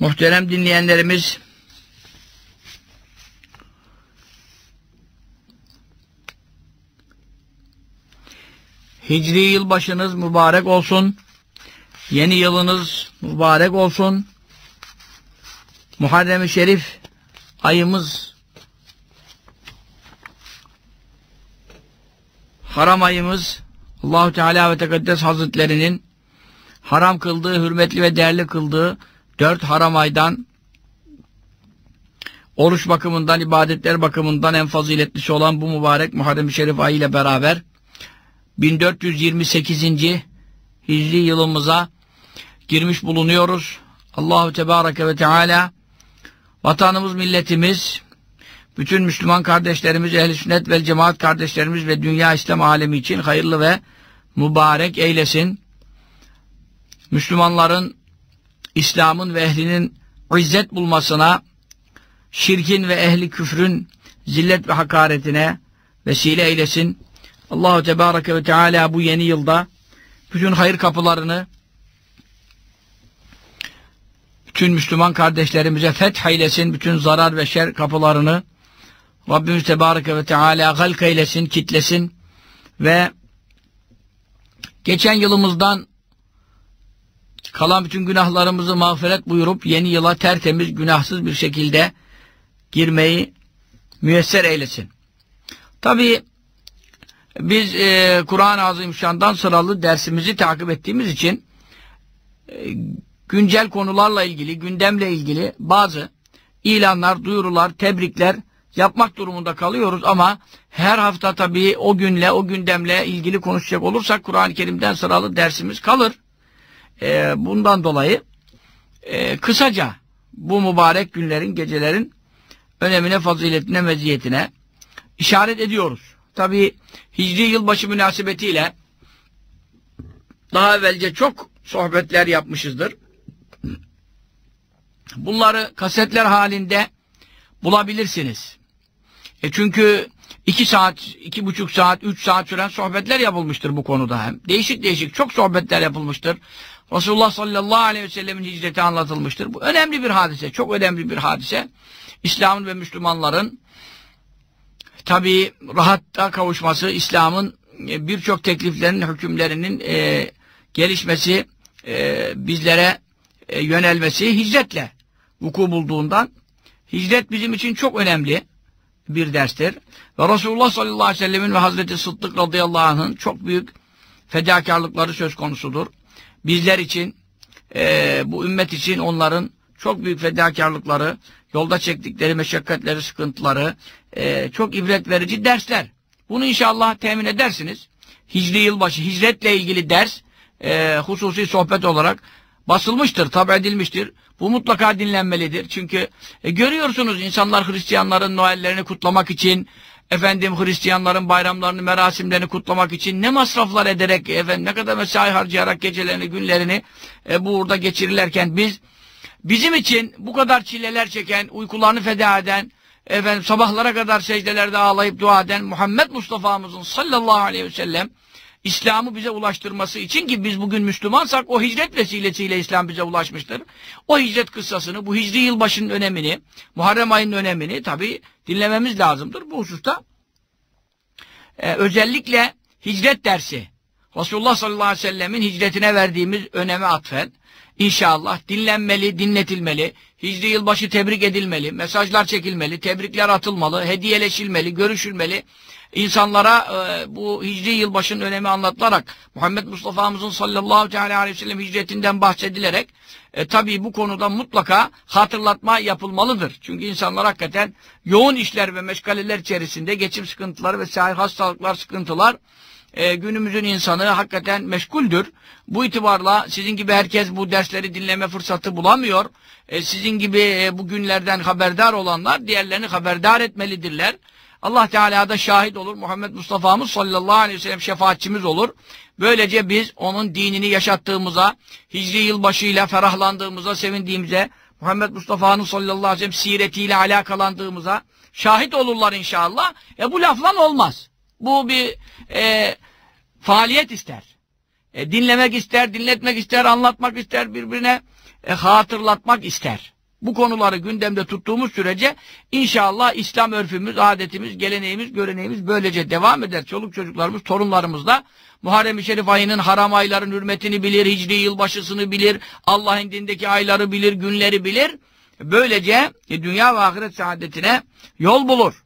Muhterem dinleyenlerimiz Hicri yılbaşınız mübarek olsun. Yeni yılınız mübarek olsun. Muharrem-i Şerif ayımız haram ayımız Allahu Teala ve Tekaddes Hazretlerinin haram kıldığı, hürmetli ve değerli kıldığı dört haram aydan oruç bakımından, ibadetler bakımından en faziletlisi olan bu mübarek Muharrem-i Şerif ayı ile beraber 1428. Hicri yılımıza girmiş bulunuyoruz. Allahu Tebareke ve Teala vatanımız, milletimiz, bütün Müslüman kardeşlerimiz, ehl sünnet ve cemaat kardeşlerimiz ve dünya İslam alemi için hayırlı ve mübarek eylesin. Müslümanların İslam'ın ve ehlinin izzet bulmasına, şirkin ve ehli küfrün zillet ve hakaretine vesile eylesin. Allahu Tebareke ve Teala bu yeni yılda bütün hayır kapılarını bütün Müslüman kardeşlerimize feth eylesin. Bütün zarar ve şer kapılarını Rabbimiz Tebareke ve Teala galk eylesin, kitlesin ve geçen yılımızdan kalan bütün günahlarımızı mağfiret buyurup yeni yıla tertemiz, günahsız bir şekilde girmeyi müyesser eylesin. Tabi biz e, Kur'an-ı Azimüşşan'dan sıralı dersimizi takip ettiğimiz için e, güncel konularla ilgili, gündemle ilgili bazı ilanlar, duyurular, tebrikler yapmak durumunda kalıyoruz ama her hafta tabii o günle, o gündemle ilgili konuşacak olursak Kur'an-ı Kerim'den sıralı dersimiz kalır. E, bundan dolayı e, kısaca bu mübarek günlerin, gecelerin önemine, faziletine, meziyetine işaret ediyoruz. Tabi Hicri yılbaşı münasebetiyle daha evvelce çok sohbetler yapmışızdır. Bunları kasetler halinde bulabilirsiniz. E çünkü iki saat, iki buçuk saat, üç saat süren sohbetler yapılmıştır bu konuda hem. Değişik değişik çok sohbetler yapılmıştır. Resulullah sallallahu aleyhi ve sellemin hicreti anlatılmıştır. Bu önemli bir hadise, çok önemli bir hadise. İslam'ın ve Müslümanların tabi rahatta kavuşması, İslam'ın e, birçok tekliflerinin, hükümlerinin e, gelişmesi, e, bizlere e, yönelmesi hicretle vuku bulduğundan hicret bizim için çok önemli bir derstir. Ve Resulullah sallallahu aleyhi ve sellemin ve Hazreti Sıddık radıyallahu anh'ın çok büyük fedakarlıkları söz konusudur. Bizler için, e, bu ümmet için onların çok büyük fedakarlıkları, yolda çektikleri meşakkatleri, sıkıntıları, e, çok ibret verici dersler. Bunu inşallah temin edersiniz. Hicri yılbaşı, hicretle ilgili ders, e, hususi sohbet olarak basılmıştır, tab edilmiştir. Bu mutlaka dinlenmelidir. Çünkü e, görüyorsunuz insanlar Hristiyanların Noellerini kutlamak için, efendim Hristiyanların bayramlarını, merasimlerini kutlamak için ne masraflar ederek, efendim ne kadar mesai harcayarak gecelerini, günlerini e, burada geçirirlerken biz bizim için bu kadar çileler çeken, uykularını feda eden, efendim sabahlara kadar secdelerde ağlayıp dua eden Muhammed Mustafa'mızın sallallahu aleyhi ve sellem İslam'ı bize ulaştırması için ki biz bugün Müslümansak o hicret vesilesiyle İslam bize ulaşmıştır. O hicret kıssasını, bu hicri yılbaşının önemini, Muharrem ayının önemini tabi dinlememiz lazımdır. Bu hususta e, özellikle hicret dersi, Resulullah sallallahu aleyhi ve sellemin hicretine verdiğimiz öneme atfen, İnşallah dinlenmeli, dinletilmeli, hicri yılbaşı tebrik edilmeli, mesajlar çekilmeli, tebrikler atılmalı, hediyeleşilmeli, görüşülmeli. İnsanlara e, bu hicri yılbaşının önemi anlatılarak Muhammed Mustafa'mızın sallallahu aleyhi ve sellem hicretinden bahsedilerek e, tabii bu konuda mutlaka hatırlatma yapılmalıdır. Çünkü insanlar hakikaten yoğun işler ve meşgaleler içerisinde geçim sıkıntıları ve sahih hastalıklar, sıkıntılar e, günümüzün insanı hakikaten meşguldür. Bu itibarla sizin gibi herkes bu dersleri dinleme fırsatı bulamıyor. E, sizin gibi e, bu günlerden haberdar olanlar diğerlerini haberdar etmelidirler. Allah Teala da şahit olur. Muhammed Mustafa'mız sallallahu aleyhi ve sellem şefaatçimiz olur. Böylece biz onun dinini yaşattığımıza, hicri yılbaşıyla ferahlandığımıza, sevindiğimize, Muhammed Mustafa'nın sallallahu aleyhi ve sellem siretiyle alakalandığımıza şahit olurlar inşallah. E bu laflan olmaz. Bu bir e, faaliyet ister. E, dinlemek ister, dinletmek ister, anlatmak ister birbirine. e, hatırlatmak ister. Bu konuları gündemde tuttuğumuz sürece inşallah İslam örfümüz, adetimiz, geleneğimiz, göreneğimiz böylece devam eder. Çoluk çocuklarımız, torunlarımız da Muharrem-i Şerif ayının haram ayların hürmetini bilir, hicri yılbaşısını bilir, Allah'ın dindeki ayları bilir, günleri bilir. Böylece e, dünya ve ahiret saadetine yol bulur.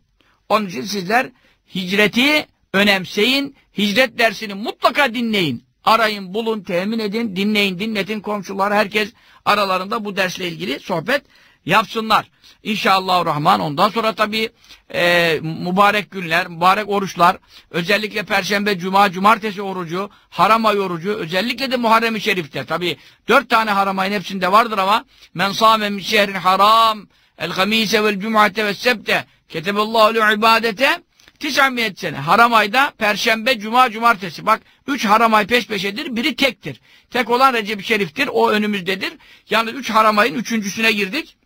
Onun için sizler hicreti önemseyin, hicret dersini mutlaka dinleyin. Arayın, bulun, temin edin, dinleyin, dinletin komşular, herkes aralarında bu dersle ilgili sohbet yapsınlar. İnşallah Rahman. Ondan sonra tabii e, mübarek günler, mübarek oruçlar, özellikle Perşembe, Cuma, Cumartesi orucu, haram ay orucu, özellikle de Muharrem-i Şerif'te. Tabii dört tane haram ayın hepsinde vardır ama men sâme min şehrin haram, el hamise vel cum'ate ve sebte, keteballahu le ibadete, Tis'amiyet sene. Haram ayda Perşembe, Cuma, Cumartesi. Bak üç haram ay peş peşedir. Biri tektir. Tek olan Recep-i Şerif'tir. O önümüzdedir. Yani üç haram ayın üçüncüsüne girdik.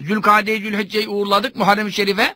Zülkade'yi, Zülhecce'yi uğurladık. Muharrem-i Şerif'e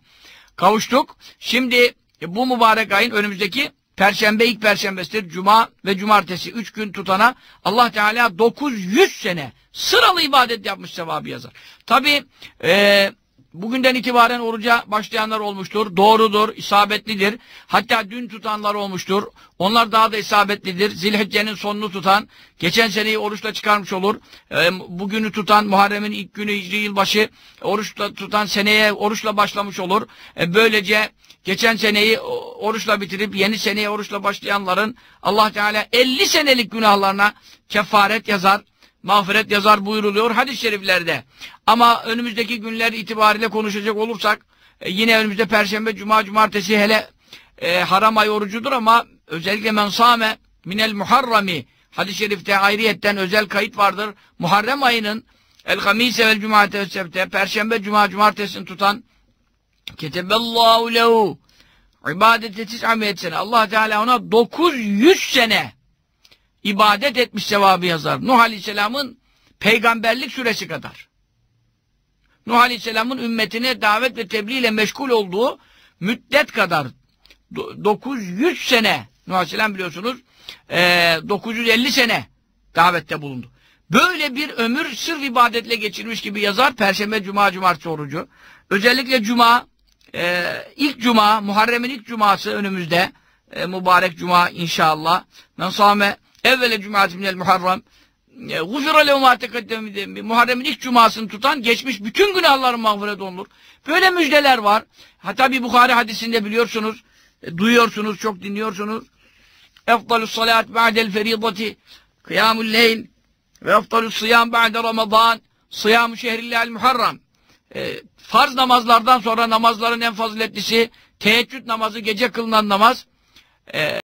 kavuştuk. Şimdi e, bu mübarek ayın önümüzdeki Perşembe ilk Perşembesidir. Cuma ve Cumartesi üç gün tutana Allah Teala 900 sene sıralı ibadet yapmış sevabı yazar. Tabi e, bugünden itibaren oruca başlayanlar olmuştur. Doğrudur, isabetlidir. Hatta dün tutanlar olmuştur. Onlar daha da isabetlidir. Zilhicce'nin sonunu tutan, geçen seneyi oruçla çıkarmış olur. E, bugünü tutan, Muharrem'in ilk günü Hicri yılbaşı oruçla tutan seneye oruçla başlamış olur. E, böylece geçen seneyi oruçla bitirip yeni seneye oruçla başlayanların Allah Teala 50 senelik günahlarına kefaret yazar mağfiret yazar buyuruluyor hadis-i şeriflerde. Ama önümüzdeki günler itibariyle konuşacak olursak e, yine önümüzde perşembe, cuma, cumartesi hele e, haram ay orucudur ama özellikle mensame minel muharrami hadis-i şerifte ayrıyetten özel kayıt vardır. Muharrem ayının el hamise vel cumartesi perşembe, cuma, cumartesini tutan ketebellahu lehu ibadete tis'amiyet sene Allah Teala ona 900 sene ibadet etmiş sevabı yazar. Nuh Aleyhisselam'ın peygamberlik süresi kadar. Nuh Aleyhisselam'ın ümmetine davet ve tebliğ ile meşgul olduğu müddet kadar 900 sene Nuh Aleyhisselam biliyorsunuz e, 950 sene davette bulundu. Böyle bir ömür sırf ibadetle geçirmiş gibi yazar Perşembe, Cuma, Cumartesi orucu. Özellikle Cuma, e, ilk Cuma, Muharrem'in ilk Cuması önümüzde. E, mübarek Cuma inşallah. Men evvele cumaati minel muharram e, gufira lehu ma tekaddemi Muharrem'in ilk cumasını tutan geçmiş bütün günahların mağfiret olunur. Böyle müjdeler var. Hatta bir Bukhari hadisinde biliyorsunuz, e, duyuyorsunuz, çok dinliyorsunuz. Efdalus salat ba'del feridati kıyamul leyl ve efdalus sıyam ba'de ramazan sıyam-ı şehrillahil muharram. E, farz namazlardan sonra namazların en faziletlisi teheccüd namazı, gece kılınan namaz. E,